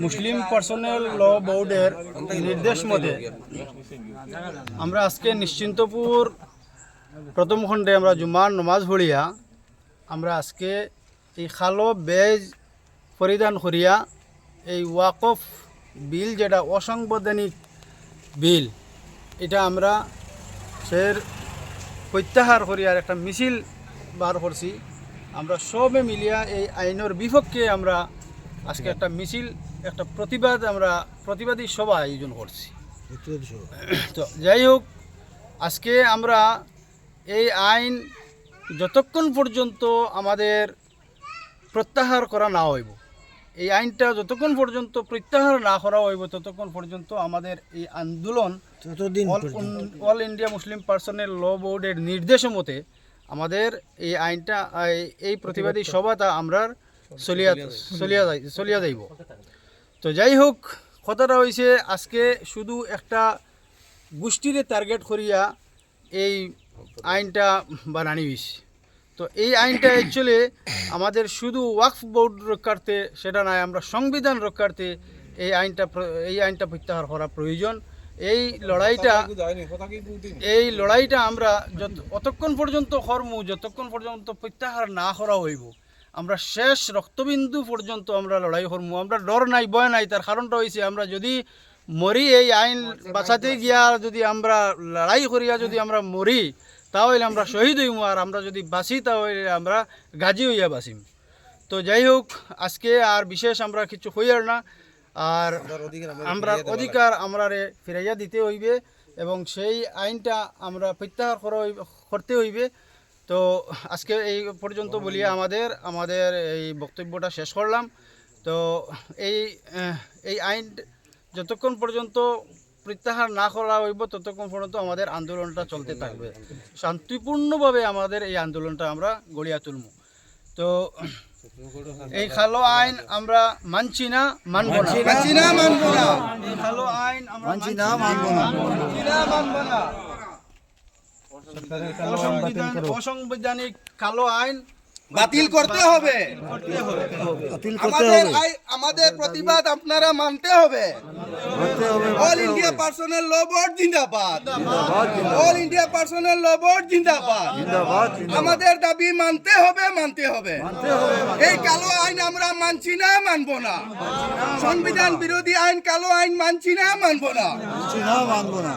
মুসলিম personal ল বোর্ডের নির্দেশ মতে আমরা আজকে নিশ্চিন্তপুর প্রথম খণ্ডে আমরা জুমার নমাজ পড়িয়া আমরা আজকে এই খালো বেজ পরিধান করিয়া এই ওয়াকফ বিল যেটা অসাংবিধানিক বিল এটা আমরা সের প্রত্যাহার করিয়ার একটা মিছিল বার করছি। আমরা সবে মিলিয়া এই আইনের বিপক্ষে আমরা আজকে একটা মিছিল একটা প্রতিবাদ আমরা প্রতিবাদী সভা আয়োজন করছি। তো যাই হোক আজকে আমরা এই আইন যতক্ষণ পর্যন্ত আমাদের প্রত্যাহার করা না হইব এই আইনটা যতক্ষণ পর্যন্ত প্রত্যাহার না করা হইব ততক্ষণ পর্যন্ত আমাদের এই আন্দোলন অল ইন্ডিয়া মুসলিম পার্সনের ল বোর্ডের নির্দেশ মতে আমাদের এই আইনটা এই- এই প্রতিবাদী সভাটা আমরা চলিয়া চলিয়া যাই চলিয়া যাইব। তো যাই হোক কথাটা হয়েছে আজকে শুধু একটা গোষ্ঠীরে টার্গেট করিয়া এই আইনটা বানানি হয়েছে তো এই আইনটা অ্যাকচুয়ালি আমাদের শুধু ওয়াকফ বোর্ড রক্ষার্থে সেটা নয় আমরা সংবিধান রক্ষার্থে এই আইনটা এই আইনটা প্রত্যাহার করা প্রয়োজন। এই লড়াইটা এই লড়াইটা আমরা যত অতক্ষণ পর্যন্ত কর্ম যতক্ষণ পর্যন্ত প্রত্যাহার না করা হইব আমরা শেষ রক্তবিন্দু পর্যন্ত আমরা লড়াই করব। আমরা ডর নাই ভয় নাই তার কারণটা হয়েছে আমরা যদি মরি এই আইন বাঁচাতে গিয়া যদি আমরা লড়াই করিয়া যদি আমরা মরি তাহলে আমরা শহীদ হইম আর আমরা যদি বাঁচি তাহলে আমরা গাজী হইয়া বাঁচিম। তো যাই হোক আজকে আর বিশেষ আমরা কিছু হইয়ার না আর আমরা অধিকার আমরা ফিরাইয়া দিতে হইবে এবং সেই আইনটা আমরা প্রত্যাহার করা করতে হইবে। তো আজকে এই পর্যন্ত বলিয়া আমাদের আমাদের এই বক্তব্যটা শেষ করলাম। তো এই এই আইন যতক্ষণ পর্যন্ত প্রত্যাহার না করা হইব ততক্ষণ পর্যন্ত আমাদের আন্দোলনটা চলতে থাকবে। শান্তিপূর্ণভাবে আমাদের এই আন্দোলনটা আমরা গড়িয়া তুলব তো এই খালো আইন আমরা মানছি না মানব না। মানছি না মানবো না। এই ভালো আইন আমরা মানছি না মানবো না। মানছি না, মানবো না। অসংবিধান- অসাংবিধানিক কালো আইন বাতিল করতে হবে। বাতিল করতে হবে। আমাদের প্রতিবাদ আপনারা মানতে হবে। All India personal law board জিন্দাবাদ। All India personal law board জিন্দাবাদ। আমাদের দাবি মানতে হবে মানতে হবে। এই কালো আইন আমরা মানছি না মানবো না। সংবিধান বিরোধী আইন কালো আইন মানছি না মানবো না মানবো না।